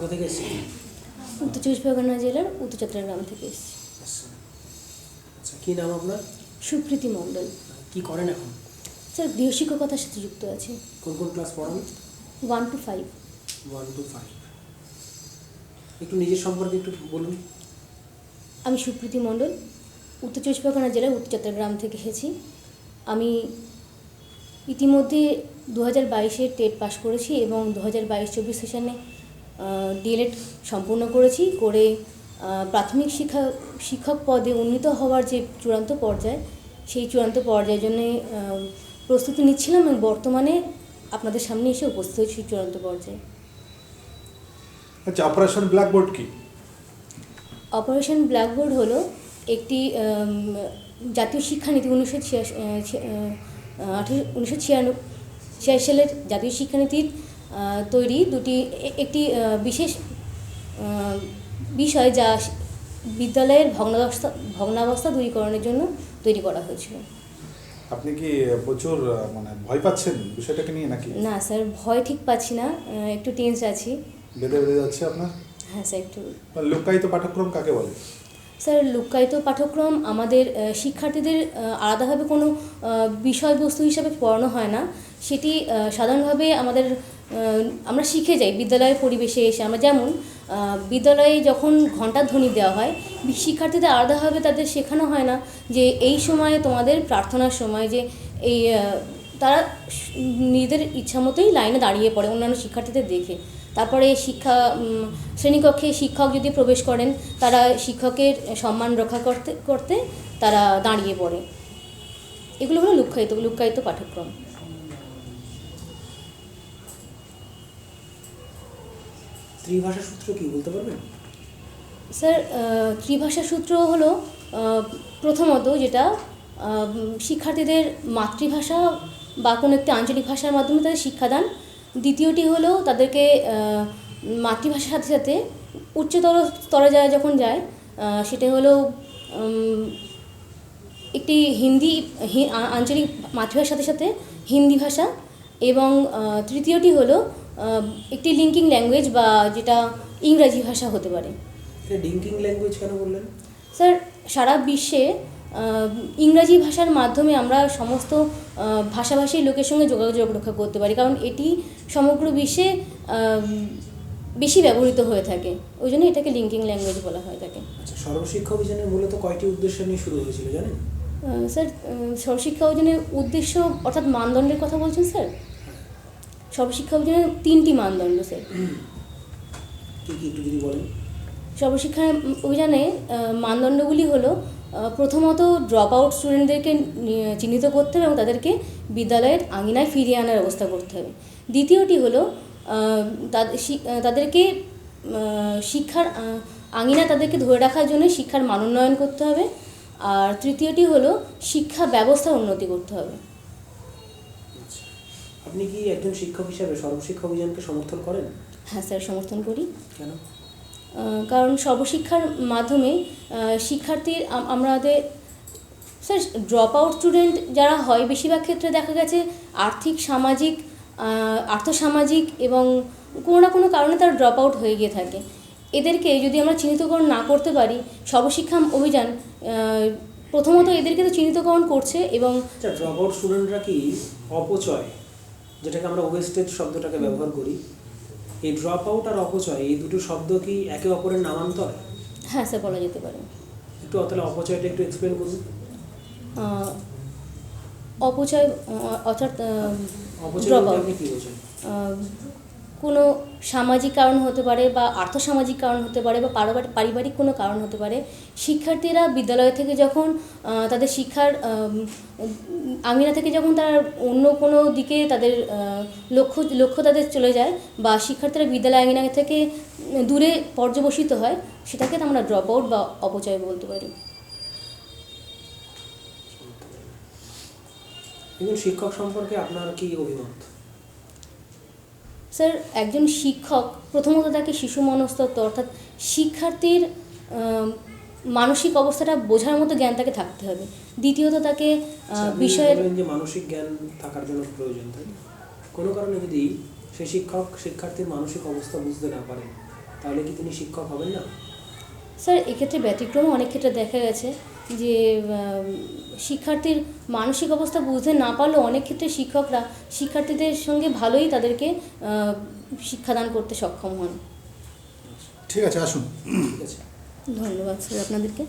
কোথা থেকে এসেছেন উত্তর চব্বিশ পরগনা জেলার উত্তর চট্টগ্রাম থেকে এসেছি। আচ্ছা। আচ্ছা কী নাম আপনার? সুপ্রীতি মণ্ডল। কী করেন এখন? স্যার গৃহশিক্ষকতার সাথে যুক্ত আছে। কোন কোন ক্লাস পড়ান? One two five. One two five. একটু নিজের সম্পর্কে একটু বলুন। আমি সুপ্রীতি মণ্ডল। উত্তর চব্বিশ পরগনা জেলার উত্তর চট্টগ্রাম থেকে এসেছি। আমি ইতিমধ্যে দু হাজার বাইশে টেট পাস করেছি এবং দু হাজার বাইশ চব্বিশ সেশনে ডিএলএড সম্পূর্ণ করেছি করে প্রাথমিক শিক্ষা শিক্ষক পদে উন্নীত হওয়ার যে চূড়ান্ত পর্যায় সেই চূড়ান্ত পর্যায়ের জন্যে প্রস্তুতি নিচ্ছিলাম এবং বর্তমানে আপনাদের সামনে এসে উপস্থিত হয়েছি চূড়ান্ত পর্যায়ে। আচ্ছা অপারেশন ব্ল্যাকবোর্ড কি? অপারেশন ব্ল্যাকবোর্ড হলো একটি জাতীয় শিক্ষানীতি উনিশশো ছিয়াশি উনিশশো ছিয়ানব্বই ছিয়াশি সালের জাতীয় শিক্ষানীতির তৈরি দুটি একটি বিশেষ বিষয় যা বিদ্যালয়ের ভগ্নাবস্থা ভগ্নাবস্থা দূরীকরণের জন্য তৈরি করা হয়েছিল। আপনি কি প্রচুর মানে ভয় পাচ্ছেন বিষয়টাকে নিয়ে নাকি? না স্যার ভয় ঠিক পাচ্ছি না একটু টেন্স আছি। বেঁধে বেঁধে যাচ্ছে আপনার? হ্যাঁ স্যার একটু লুকায়িত পাঠ্যক্রম কাকে বলে? স্যার লুক্কায়িত পাঠ্যক্রম আমাদের শিক্ষার্থীদের আলাদাভাবে কোনো বিষয়বস্তু হিসাবে পড়ানো হয় না। সেটি সাধারণভাবে আমাদের আমরা শিখে যাই বিদ্যালয়ের পরিবেশে এসে। আমরা যেমন বিদ্যালয়ে যখন ঘণ্টাধ্বনি দেওয়া হয়, শিক্ষার্থীদের আলাদাভাবে তাদের শেখানো হয় না যে এই সময়ে তোমাদের প্রার্থনার সময় যে এই তারা নিজেদের ইচ্ছা মতোই লাইনে দাঁড়িয়ে পড়ে অন্যান্য শিক্ষার্থীদের দেখে। তারপরে শিক্ষা শ্রেণীকক্ষে শিক্ষক যদি প্রবেশ করেন, তারা শিক্ষকের সম্মান রক্ষা করতে করতে তারা দাঁড়িয়ে পড়ে। এগুলো হলো লুক্কায়িত লুক্কায়িত পাঠ্যক্রম। ত্রিভাষা সূত্র কি বলতে পারবেন? স্যার ত্রিভাষা সূত্র হলো প্রথমত যেটা শিক্ষার্থীদের মাতৃভাষা বা কোনো একটি আঞ্চলিক ভাষার মাধ্যমে তাদের শিক্ষাদান। দ্বিতীয়টি হলো তাদেরকে মাতৃভাষার সাথে সাথে উচ্চতর স্তরে যারা যখন যায় সেটা হলো একটি হিন্দি আঞ্চলিক মাতৃভাষার সাথে সাথে হিন্দি ভাষা এবং তৃতীয়টি হলো একটি লিঙ্কিং ল্যাঙ্গুয়েজ বা যেটা ইংরাজি ভাষা হতে পারে। ডিঙ্কিং ল্যাঙ্গুয়েজ কেন বললেন? স্যার সারা বিশ্বে ইংরাজি ভাষার মাধ্যমে আমরা সমস্ত আহ, ভাষাভাষীর লোকের সঙ্গে যোগাযোগ রক্ষা করতে পারি কারণ এটি সমগ্র বিশ্বে বেশি ব্যবহৃত হয়ে থাকে। ওই জন্য এটাকে লিঙ্কিং ল্যাঙ্গুয়েজ বলা হয় থাকে আচ্ছা সর্বশিক্ষা অভিযানের মূলত কয়টি উদ্দেশ্য নিয়ে শুরু হয়েছিল জানেন? স্যার সর্বশিক্ষা অভিযানের উদ্দেশ্য অর্থাৎ মানদণ্ডের কথা বলছেন স্যার? সর্বশিক্ষা অভিযানের তিনটি মানদণ্ড স্যার সর্বশিক্ষা অভিযানে মানদণ্ডগুলি হলো প্রথমত ড্রপ আউট স্টুডেন্টদেরকে চিহ্নিত করতে হবে এবং তাদেরকে বিদ্যালয়ের আঙিনায় ফিরিয়ে আনার ব্যবস্থা করতে হবে। দ্বিতীয়টি হলো তাদেরকে শিক্ষার আঙিনা তাদেরকে ধরে রাখার জন্য শিক্ষার মান উন্নয়ন করতে হবে। আর তৃতীয়টি হলো শিক্ষা ব্যবস্থার উন্নতি করতে হবে। আপনি কি একজন শিক্ষক হিসাবে সর্বশিক্ষা অভিযানকে সমর্থন করেন? হ্যাঁ স্যার সমর্থন করি। কেন? কারণ সর্বশিক্ষার মাধ্যমে শিক্ষার্থীর আমাদের স্যার ড্রপ আউট স্টুডেন্ট যারা হয় বেশিরভাগ ক্ষেত্রে দেখা গেছে আর্থিক সামাজিক আর্থসামাজিক এবং কোনো না কোনো কারণে তারা ড্রপ আউট হয়ে গিয়ে থাকে। এদেরকে যদি আমরা চিহ্নিতকরণ না করতে পারি সর্বশিক্ষা অভিযান প্রথমত এদেরকে তো চিহ্নিতকরণ করছে এবং ড্রপ আউট স্টুডেন্টরা কি অপচয়? যেটাকে আমরা ওয়েস্টেজ শব্দটাকে ব্যবহার করি এই ড্রপ আউট আর অপচয় এই দুটো শব্দ কি একে অপরের নামান্তর? হ্যাঁ স্যার বলা যেতে পারে। একটু তাহলে অপচয়টা একটু এক্সপ্লেন করুন। অপচয় অর্থাৎ অপচয় ড্রপ আউট কি আহ, কোনো সামাজিক কারণ হতে পারে বা আর্থসামাজিক কারণ হতে পারে বা পারিবারিক কোনো কারণ হতে পারে, শিক্ষার্থীরা বিদ্যালয় থেকে যখন তাদের শিক্ষার আঙিনা থেকে যখন তারা অন্য কোনো দিকে তাদের লক্ষ্য লক্ষ্য তাদের চলে যায় বা শিক্ষার্থীরা বিদ্যালয় আঙিনা থেকে দূরে পর্যবসিত হয়, সেটাকে তো আমরা ড্রপ আউট বা অপচয় বলতে পারি। শিক্ষক সম্পর্কে আপনার কি অভিমত? স্যার একজন শিক্ষক প্রথমত তাকে শিশু মনস্তত্ত্ব অর্থাৎ শিক্ষার্থীর মানসিক অবস্থাটা বোঝার মতো জ্ঞান তাকে থাকতে হবে। দ্বিতীয়ত তাকে আচ্ছা, বিষয়ের যে মানসিক জ্ঞান থাকার জন্য প্রয়োজন তাই কোনো কারণে যদি সেই শিক্ষক শিক্ষার্থীর মানসিক অবস্থা বুঝতে না পারেন তাহলে কি তিনি শিক্ষক হবেন না? স্যার এক্ষেত্রে ব্যতিক্রমও অনেক ক্ষেত্রে দেখা গেছে। যে শিক্ষার্থীর মানসিক অবস্থা বুঝতে না পারলেও অনেক ক্ষেত্রে শিক্ষকরা শিক্ষার্থীদের সঙ্গে ভালোই তাদেরকে শিক্ষাদান করতে সক্ষম হন। ঠিক আছে আসুন। ঠিক আছে। ধন্যবাদ স্যার আপনাদেরকে।